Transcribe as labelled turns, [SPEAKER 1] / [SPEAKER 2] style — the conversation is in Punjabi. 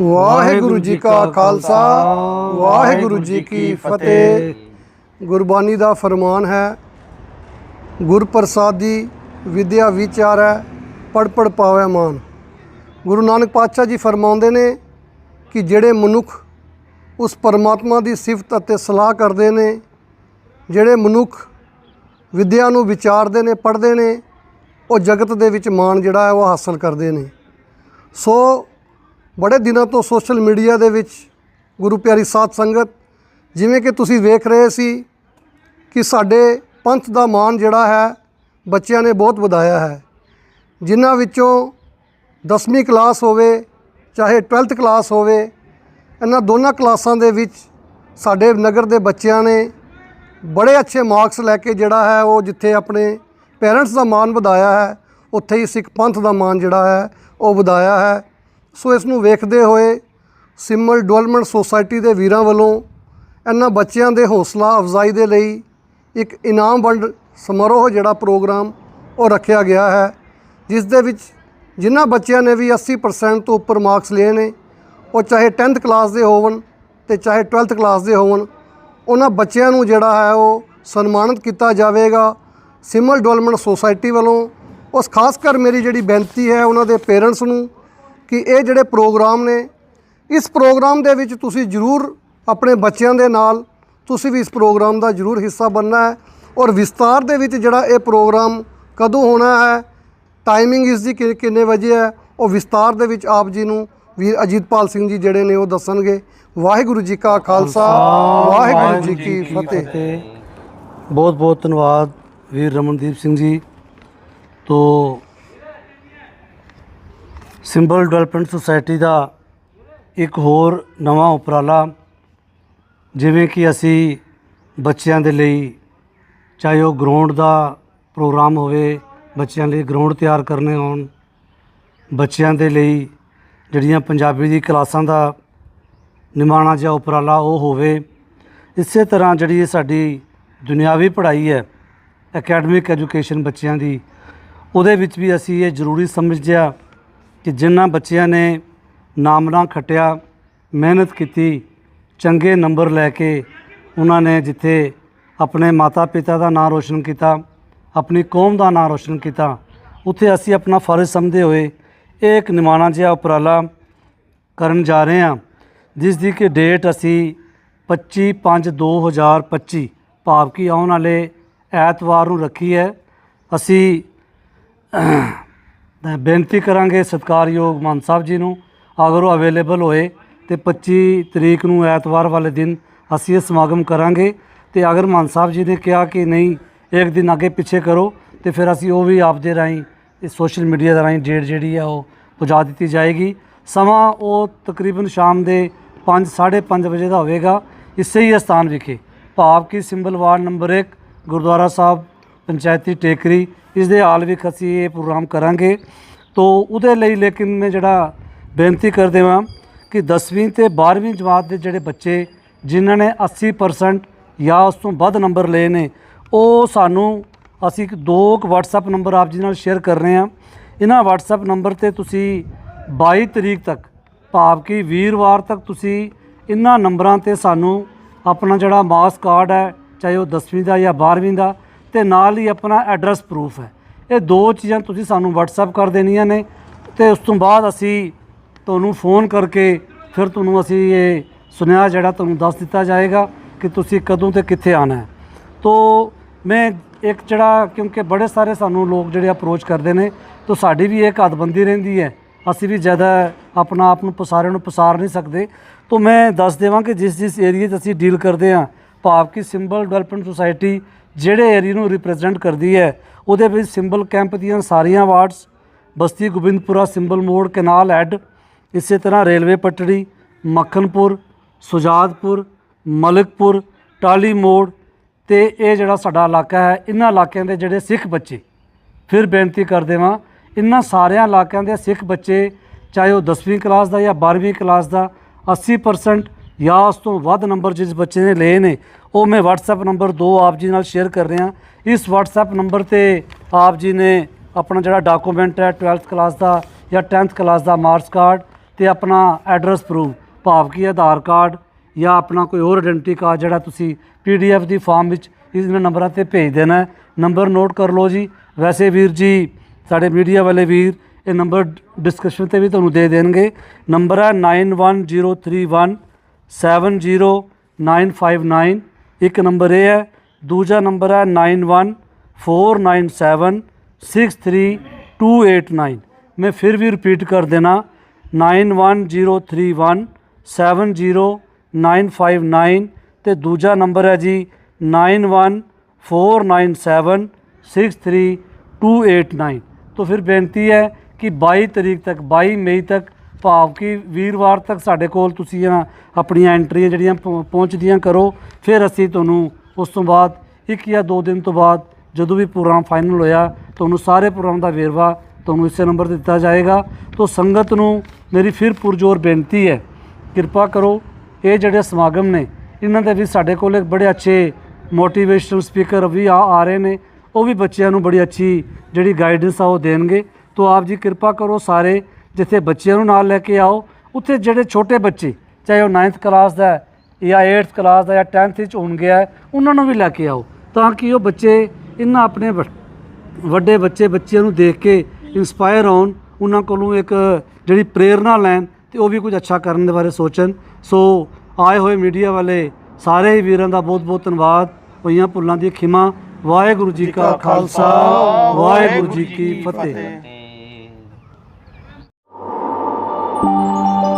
[SPEAKER 1] ਵਾਹਿਗੁਰੂ ਜੀ ਕਾ ਖਾਲਸਾ ਵਾਹਿਗੁਰੂ ਜੀ ਕੀ ਫਤਿਹ। ਗੁਰਬਾਣੀ ਦਾ ਫਰਮਾਨ ਹੈ ਗੁਰ ਪ੍ਰਸਾਦੀ ਵਿਦਿਆ ਵਿਚਾਰੈ ਪੜ ਪੜ ਪਾਵੈ ਮਾਨ। ਗੁਰੂ ਨਾਨਕ ਪਾਤਸ਼ਾਹ ਜੀ ਫਰਮਾਉਂਦੇ ਨੇ ਕਿ ਜਿਹੜੇ ਮਨੁੱਖ ਉਸ ਪਰਮਾਤਮਾ ਦੀ ਸਿਫਤ ਅਤੇ ਸਲਾਹ ਕਰਦੇ ਨੇ ਜਿਹੜੇ ਮਨੁੱਖ ਵਿਦਿਆ ਨੂੰ ਵਿਚਾਰਦੇ ਨੇ ਪੜ੍ਹਦੇ ਨੇ ਉਹ ਜਗਤ ਦੇ ਵਿੱਚ ਮਾਣ ਜਿਹੜਾ ਹੈ ਉਹ ਹਾਸਲ ਕਰਦੇ ਨੇ। ਸੋ ਬੜੇ ਦਿਨਾਂ ਤੋਂ ਸੋਸ਼ਲ ਮੀਡੀਆ ਦੇ ਵਿੱਚ ਗੁਰੂ ਪਿਆਰੀ ਸਾਧ ਸੰਗਤ, ਜਿਵੇਂ ਕਿ ਤੁਸੀਂ ਵੇਖ ਰਹੇ ਸੀ ਕਿ ਸਾਡੇ ਪੰਥ ਦਾ ਮਾਣ ਜਿਹੜਾ ਹੈ, ਬੱਚਿਆਂ ਨੇ ਬਹੁਤ ਵਧਾਇਆ ਹੈ। ਜਿਨ੍ਹਾਂ ਵਿੱਚੋਂ 10ਵੀਂ ਕਲਾਸ ਹੋਵੇ, ਚਾਹੇ 12th ਕਲਾਸ ਹੋਵੇ, ਇਹਨਾਂ ਦੋਨਾਂ ਕਲਾਸਾਂ ਦੇ ਵਿੱਚ ਸਾਡੇ ਨਗਰ ਦੇ ਬੱਚਿਆਂ ਨੇ ਬੜੇ ਅੱਛੇ ਮਾਰਕਸ ਲੈ ਕੇ ਜਿਹੜਾ ਹੈ, ਉਹ ਜਿੱਥੇ ਆਪਣੇ ਪੇਰੈਂਟਸ ਦਾ ਮਾਣ ਵਧਾਇਆ ਹੈ, ਉੱਥੇ ਹੀ ਸਿੱਖ ਪੰਥ ਦਾ ਮਾਣ ਜਿਹੜਾ ਹੈ, ਉਹ ਵਧਾਇਆ ਹੈ। ਸੋ ਇਸ ਨੂੰ ਵੇਖਦੇ ਹੋਏ ਸਿਮਲ ਡਿਵੈਲਪਮੈਂਟ ਸੁਸਾਇਟੀ ਦੇ ਵੀਰਾਂ ਵੱਲੋਂ ਇਹਨਾਂ ਬੱਚਿਆਂ ਦੇ ਹੌਸਲਾ ਅਫਜ਼ਾਈ ਦੇ ਲਈ ਇੱਕ ਇਨਾਮ ਵੰਡ ਸਮਾਰੋਹ ਜਿਹੜਾ ਪ੍ਰੋਗਰਾਮ ਉਹ ਰੱਖਿਆ ਗਿਆ ਹੈ, ਜਿਸ ਦੇ ਵਿੱਚ ਜਿਨ੍ਹਾਂ ਬੱਚਿਆਂ ਨੇ ਵੀ 80% ਤੋਂ ਉੱਪਰ ਮਾਰਕਸ ਲਏ ਨੇ, ਉਹ ਚਾਹੇ 10th ਕਲਾਸ ਦੇ ਹੋਵਣ ਤੇ ਚਾਹੇ 12th ਕਲਾਸ ਦੇ ਹੋਵਣ, ਉਹਨਾਂ ਬੱਚਿਆਂ ਨੂੰ ਜਿਹੜਾ ਹੈ ਉਹ ਸਨਮਾਨਿਤ ਕੀਤਾ ਜਾਵੇਗਾ। ਸਿਮਲ ਡਿਵੈਲਪਮੈਂਟ ਸੁਸਾਇਟੀ ਵੱਲੋਂ ਉਸ ਖਾਸ ਕਰ ਮੇਰੀ ਜਿਹੜੀ ਬੇਨਤੀ ਹੈ ਉਹਨਾਂ ਦੇ ਪੇਰੈਂਟਸ ਨੂੰ ਕਿ ਇਹ ਜਿਹੜੇ ਪ੍ਰੋਗਰਾਮ ਨੇ ਇਸ ਪ੍ਰੋਗਰਾਮ ਦੇ ਵਿੱਚ ਤੁਸੀਂ ਜ਼ਰੂਰ ਆਪਣੇ ਬੱਚਿਆਂ ਦੇ ਨਾਲ ਤੁਸੀਂ ਵੀ ਇਸ ਪ੍ਰੋਗਰਾਮ ਦਾ ਜ਼ਰੂਰ ਹਿੱਸਾ ਬਣਨਾ ਹੈ ਔਰ ਵਿਸਤਾਰ ਦੇ ਵਿੱਚ ਜਿਹੜਾ ਇਹ ਪ੍ਰੋਗਰਾਮ ਕਦੋਂ ਹੋਣਾ ਹੈ ਟਾਈਮਿੰਗ ਇਸ ਦੀ ਕਿ- ਕਿੰਨੇ ਵਜੇ ਹੈ ਉਹ ਵਿਸਤਾਰ ਦੇ ਵਿੱਚ ਆਪ ਜੀ ਨੂੰ ਵੀਰ ਅਜੀਤਪਾਲ ਸਿੰਘ ਜੀ ਜਿਹੜੇ ਨੇ ਉਹ ਦੱਸਣਗੇ। ਵਾਹਿਗੁਰੂ ਜੀ ਕਾ ਖਾਲਸਾ ਵਾਹਿਗੁਰੂ ਜੀ ਕੀ ਫਤਿਹ।
[SPEAKER 2] ਬਹੁਤ ਬਹੁਤ ਧੰਨਵਾਦ ਵੀਰ ਰਮਨਦੀਪ ਸਿੰਘ ਜੀ। ਤੋਂ ਸਿੰਬਲ ਡਿਵੈਲਪਮੈਂਟ ਸੁਸਾਇਟੀ ਦਾ ਇੱਕ ਹੋਰ ਨਵਾਂ ਉਪਰਾਲਾ, ਜਿਵੇਂ ਕਿ ਅਸੀਂ ਬੱਚਿਆਂ ਦੇ ਲਈ ਚਾਹੇ ਉਹ ਗਰਾਊਂਡ ਦਾ ਪ੍ਰੋਗਰਾਮ ਹੋਵੇ, ਬੱਚਿਆਂ ਲਈ ਗਰਾਊਂਡ ਤਿਆਰ ਕਰਨੇ ਹੋਣ, ਬੱਚਿਆਂ ਦੇ ਲਈ ਜਿਹੜੀਆਂ ਪੰਜਾਬੀ ਦੀ ਕਲਾਸਾਂ ਦਾ ਨਿਮਾਣਾ ਜਿਹਾ ਉਪਰਾਲਾ ਉਹ ਹੋਵੇ, ਇਸੇ ਤਰ੍ਹਾਂ ਜਿਹੜੀ ਸਾਡੀ ਦੁਨਿਆਵੀ ਪੜ੍ਹਾਈ ਹੈ ਅਕੈਡਮਿਕ ਐਜੂਕੇਸ਼ਨ ਬੱਚਿਆਂ ਦੀ, ਉਹਦੇ ਵਿੱਚ ਵੀ ਅਸੀਂ ਇਹ ਜ਼ਰੂਰੀ ਸਮਝਿਆ ਕਿ ਜਿਨ੍ਹਾਂ ਬੱਚਿਆਂ ਨੇ ਨਾਮਣਾ ਖੱਟਿਆ, ਮਿਹਨਤ ਕੀਤੀ, ਚੰਗੇ ਨੰਬਰ ਲੈ ਕੇ ਉਹਨਾਂ ਨੇ ਜਿੱਥੇ ਆਪਣੇ ਮਾਤਾ ਪਿਤਾ ਦਾ ਨਾਮ ਰੋਸ਼ਨ ਕੀਤਾ, ਆਪਣੀ ਕੌਮ ਦਾ ਨਾਮ ਰੋਸ਼ਨ ਕੀਤਾ, ਉੱਥੇ ਅਸੀਂ ਆਪਣਾ ਫਰਜ਼ ਸਮਝਦੇ ਹੋਏ ਇਹ ਇੱਕ ਨਿਮਾਣਾ ਜਿਹਾ ਉਪਰਾਲਾ ਕਰਨ ਜਾ ਰਹੇ ਹਾਂ, ਜਿਸ ਦੀ ਕਿ ਡੇਟ ਅਸੀਂ 25 5 2025 ਭਾਵ ਕਿ ਆਉਣ ਵਾਲੇ ਐਤਵਾਰ ਨੂੰ ਰੱਖੀ ਹੈ। ਅਸੀਂ ਬੇਨਤੀ ਕਰਾਂਗੇ ਸਤਿਕਾਰਯੋਗ ਮਾਨ ਸਾਹਿਬ ਜੀ ਨੂੰ, ਅਗਰ ਉਹ ਅਵੇਲੇਬਲ ਹੋਏ ਤੇ 25 ਤਰੀਕ ਨੂੰ ਐਤਵਾਰ ਵਾਲੇ ਦਿਨ ਅਸੀਂ ਇਹ ਸਮਾਗਮ ਕਰਾਂਗੇ ਤੇ ਅਗਰ ਮਾਨ ਸਾਹਿਬ ਜੀ ਨੇ ਕਿਹਾ ਕਿ ਨਹੀਂ, ਇੱਕ ਦਿਨ ਅੱਗੇ ਪਿੱਛੇ ਕਰੋ ਤੇ ਫਿਰ ਅਸੀਂ ਉਹ ਵੀ ਆਪਦੇ ਰਾਹੀਂ, ਇਹ ਸੋਸ਼ਲ ਮੀਡੀਆ ਦੇ ਰਾਹੀਂ ਡੇਟ ਜਿਹੜੀ ਆ ਉਹ ਪਹੁੰਚਾ ਦਿੱਤੀ ਜਾਏਗੀ। ਸਮਾਂ ਉਹ ਤਕਰੀਬਨ ਸ਼ਾਮ ਦੇ 5 5:30 ਵਜੇ ਦਾ ਹੋਵੇਗਾ। ਇਸੇ ਹੀ ਸਥਾਨ ਵਿਖੇ ਭਾਵ ਕਿ symbol ward number 1 Gurdwara Sahib, ਪੰਚਾਇਤੀ ਟੇਕਰੀ ਇਸ ਦੇ ਹਾਲ ਵਿੱਚ ਅਸੀਂ ਇਹ ਪ੍ਰੋਗਰਾਮ ਕਰਾਂਗੇ। ਤੋ ਉਹਦੇ ਲਈ ਲੇਕਿਨ ਮੈਂ ਜਿਹੜਾ ਬੇਨਤੀ ਕਰਦੇ ਹਾਂ ਕਿ 10ਵੀਂ ਤੇ 12ਵੀਂ ਜਮਾਤ ਦੇ ਜਿਹੜੇ ਬੱਚੇ ਜਿਨ੍ਹਾਂ ਨੇ 80% ਜਾਂ ਉਸ ਤੋਂ ਵੱਧ ਨੰਬਰ ਲਏ ਨੇ, ਉਹ ਸਾਨੂੰ ਅਸੀਂ ਇੱਕ ਦੋ ਕੁ WhatsApp ਨੰਬਰ ਆਪ ਜੀ ਨਾਲ ਸ਼ੇਅਰ ਕਰ ਰਹੇ ਹਾਂ। ਇਹਨਾਂ WhatsApp ਨੰਬਰ ਤੇ ਤੁਸੀਂ 22 ਤਰੀਕ ਤੱਕ ਭਾਵ ਕਿ ਵੀਰਵਾਰ ਤੱਕ ਤੁਸੀਂ ਇਹਨਾਂ ਨੰਬਰਾਂ ਤੇ ਸਾਨੂੰ ਆਪਣਾ ਜਿਹੜਾ ਮਾਸ ਕਾਰਡ ਹੈ, ਚਾਹੇ ਉਹ 10ਵੀਂ ਦਾ ਜਾਂ 12ਵੀਂ ਦਾ ਤੇ ਨਾਲ ਹੀ ਆਪਣਾ ਐਡਰੈਸ ਪ੍ਰੂਫ ਹੈ। ਇਹ ਦੋ ਚੀਜ਼ਾਂ ਤੁਸੀਂ ਸਾਨੂੰ WhatsApp ਕਰ ਦੇਣੀਆਂ ਨੇ ਤੇ ਉਸ ਤੋਂ ਬਾਅਦ ਅਸੀਂ ਤੁਹਾਨੂੰ ਫੋਨ ਕਰਕੇ ਫਿਰ ਤੁਹਾਨੂੰ ਅਸੀਂ ਇਹ ਸੁਨੇਹਾ ਜਿਹੜਾ ਤੁਹਾਨੂੰ ਦੱਸ ਦਿੱਤਾ ਜਾਏਗਾ ਕਿ ਤੁਸੀਂ ਕਦੋਂ ਤੇ ਕਿੱਥੇ ਆਣਾ ਹੈ। ਤੋ ਮੈਂ ਇੱਕ ਜਿਹੜਾ ਕਿਉਂਕਿ ਬੜੇ ਸਾਰੇ ਸਾਨੂੰ ਲੋਕ ਜਿਹੜੇ ਅਪਰੋਚ ਕਰਦੇ ਨੇ, ਤੋ ਸਾਡੀ ਵੀ ਇਹ ਹੱਦਬੰਦੀ ਰਹਿੰਦੀ ਹੈ। ਅਸੀਂ ਵੀ ਜ਼ਿਆਦਾ ਆਪਣਾ ਆਪ ਨੂੰ ਪਸਾਰੇ ਨੂੰ ਪਸਾਰ ਨਹੀਂ ਸਕਦੇ। ਤੋ ਮੈਂ ਦੱਸ ਦੇਵਾਂ ਕਿ ਜਿਸ ਜਿਸ ਏਰੀਏ 'ਚ ਅਸੀਂ ਡੀਲ ਕਰਦੇ ਹਾਂ, ਭਾਵ ਕਿ ਸਿੰਬਲ ਡਿਵੈਲਪਮੈਂਟ ਸੁਸਾਇਟੀ ਜਿਹੜੇ ਏਰੀਏ ਨੂੰ ਰਿਪਰੈਜ਼ੈਂਟ ਕਰਦੀ ਹੈ, ਉਹਦੇ ਵਿੱਚ ਸਿੰਬਲ ਕੈਂਪ ਦੀਆਂ ਸਾਰੀਆਂ ਵਾਰਡਸ ਬਸਤੀ ਗੋਬਿੰਦਪੁਰਾ ਸਿੰਬਲ ਮੋੜ ਕਨਾਲ ਐਡ ਇਸੇ ਤਰ੍ਹਾਂ ਰੇਲਵੇ ਪਟੜੀ, ਮੱਖਣਪੁਰ, ਸੁਜਾਦਪੁਰ, ਮਲਕਪੁਰ ਟਾਲੀ ਮੋੜ ਤੇ ਇਹ ਜਿਹੜਾ ਸਾਡਾ ਇਲਾਕਾ ਹੈ, ਇਹਨਾਂ ਇਲਾਕਿਆਂ ਦੇ ਜਿਹੜੇ ਸਿੱਖ ਬੱਚੇ, ਫਿਰ ਬੇਨਤੀ ਕਰਦੇ ਹਾਂ ਇਹਨਾਂ ਸਾਰਿਆਂ ਇਲਾਕਿਆਂ ਦੇ ਸਿੱਖ ਬੱਚੇ, ਚਾਹੇ ਉਹ 10ਵੀਂ ਕਲਾਸ ਦਾ ਜਾਂ 12ਵੀਂ ਕਲਾਸ ਦਾ 80% ਜਾਂ ਉਸ ਤੋਂ ਵੱਧ ਨੰਬਰ ਜਿਸ ਬੱਚੇ ਨੇ ਲਏ ਨੇ, ਉਹ ਮੈਂ WhatsApp ਨੰਬਰ ਦੋ ਆਪ ਜੀ ਨਾਲ ਸ਼ੇਅਰ ਕਰ ਰਿਹਾ। ਇਸ WhatsApp ਨੰਬਰ ਤੇ ਆਪ ਜੀ ਨੇ ਆਪਣਾ ਜਿਹੜਾ ਡਾਕੂਮੈਂਟ ਹੈ 12th ਕਲਾਸ ਦਾ ਜਾਂ 10th ਕਲਾਸ ਦਾ ਮਾਰਕਸ ਕਾਰਡ ਤੇ ਆਪਣਾ ਐਡਰੈਸ ਪ੍ਰੂਫ ਭਾਵ ਕਿ ਆਧਾਰ ਕਾਰਡ ਜਾਂ ਆਪਣਾ ਕੋਈ ਹੋਰ ਆਇਡੈਂਟੀ ਕਾਰਡ ਜਿਹੜਾ ਤੁਸੀਂ ਪੀਡੀਐਫ ਦੀ ਫਾਰਮ ਵਿੱਚ ਇਸ ਨੰਬਰਾਂ ਤੇ ਭੇਜ ਦੇਣਾ ਨੰਬਰ ਨੋਟ ਕਰ ਲਓ ਜੀ। ਵੈਸੇ ਵੀਰ ਜੀ, ਸਾਡੇ ਮੀਡੀਆ ਵਾਲੇ ਵੀਰ, ਇਹ ਨੰਬਰ ਡਿਸਕ੍ਰਿਪਸ਼ਨ ਤੇ ਵੀ ਤੁਹਾਨੂੰ ਦੇ ਦੇਣਗੇ। ਨੰਬਰ ਹੈ 91031 70959 ਇੱਕ ਨੰਬਰ ਇਹ ਹੈ ਦੂਜਾ ਨੰਬਰ ਹੈ 914976 63289 ਮੈਂ ਫਿਰ ਵੀ ਰਿਪੀਟ ਕਰ ਦੇਣਾ 91031 70959 ਤੇ ਦੂਜਾ ਨੰਬਰ ਹੈ ਜੀ 914976 63289 तो फिर ਬੇਨਤੀ ਹੈ ਕਿ 22 ਤਰੀਕ ਤੱਕ 22 ਮਈ ਤੱਕ ਭਾਵ ਕਿ ਵੀਰਵਾਰ ਤੱਕ ਸਾਡੇ ਕੋਲ ਤੁਸੀਂ ਇਹ ਆਪਣੀਆਂ ਐਂਟਰੀਆਂ ਜਿਹੜੀਆਂ ਪਹੁੰ- ਪਹੁੰਚਦੀਆਂ ਕਰੋ, ਫਿਰ ਅਸੀਂ ਤੁਹਾਨੂੰ ਉਸ ਤੋਂ ਬਾਅਦ ਇੱਕ ਜਾਂ ਦੋ ਦਿਨ ਤੋਂ ਬਾਅਦ ਜਦੋਂ ਵੀ ਪ੍ਰੋਗਰਾਮ ਫਾਈਨਲ ਹੋਇਆ, ਤੁਹਾਨੂੰ ਸਾਰੇ ਪ੍ਰੋਗਰਾਮ ਦਾ ਵੇਰਵਾ ਤੁਹਾਨੂੰ ਇਸੇ ਨੰਬਰ ਤੇ ਦਿੱਤਾ ਜਾਏਗਾ। ਤੋਂ ਸੰਗਤ ਨੂੰ ਮੇਰੀ ਫਿਰ ਪੁਰਜੋਰ ਬੇਨਤੀ ਹੈ, ਕਿਰਪਾ ਕਰੋ, ਇਹ ਜਿਹੜੇ ਸਮਾਗਮ ਨੇ, ਇਹਨਾਂ ਦੇ ਵਿੱਚ ਸਾਡੇ ਕੋਲ ਇੱਕ ਬੜੇ ਅੱਛੇ ਮੋਟੀਵੇਸ਼ਨਲ ਸਪੀਕਰ ਵੀ ਆ ਆ ਰਹੇ ਨੇ, ਉਹ ਵੀ ਬੱਚਿਆਂ ਨੂੰ ਬੜੀ ਅੱਛੀ ਜਿਹੜੀ ਗਾਈਡੈਂਸ ਆ ਉਹ ਦੇਣਗੇ। ਤੋਂ ਆਪ ਜੀ ਕਿਰਪਾ ਕਰੋ ਸਾਰੇ ਜਿੱਥੇ ਬੱਚਿਆਂ ਨੂੰ ਨਾਲ ਲੈ ਕੇ ਆਓ, ਉੱਥੇ ਜਿਹੜੇ ਛੋਟੇ ਬੱਚੇ, ਚਾਹੇ ਉਹ 9th ਕਲਾਸ ਦਾ ਹੈ ਜਾਂ 8th ਕਲਾਸ ਦਾ ਜਾਂ 10th ਵਿੱਚ ਹੋਣ ਗਿਆ ਉਹਨਾਂ ਨੂੰ ਵੀ ਲੈ ਕੇ ਆਓ ਤਾਂ ਕਿ ਉਹ ਬੱਚੇ ਇਹਨਾਂ ਆਪਣੇ ਵੱ- ਵੱਡੇ ਬੱਚੇ ਬੱਚਿਆਂ ਨੂੰ ਦੇਖ ਕੇ ਇਨਸਪਾਇਰ ਹੋਣ, ਉਹਨਾਂ ਕੋਲੋਂ ਇੱਕ ਜਿਹੜੀ ਪ੍ਰੇਰਣਾ ਲੈਣ ਤੇ ਉਹ ਵੀ ਕੁਝ ਅੱਛਾ ਕਰਨ ਦੇ ਬਾਰੇ ਸੋਚਣ। ਸੋ ਆਏ ਹੋਏ ਮੀਡੀਆ ਵਾਲੇ ਸਾਰੇ ਹੀ ਵੀਰਾਂ ਦਾ ਬਹੁਤ ਬਹੁਤ ਧੰਨਵਾਦ। ਹੋਈਆਂ ਭੁੱਲਾਂ ਦੀ ਖਿਮਾ, ਵਾਹਿਗੁਰੂ ਜੀ ਕਾ ਖਾਲਸਾ, ਵਾਹਿਗੁਰੂ ਜੀ ਕੀ ਫਤਿਹ। you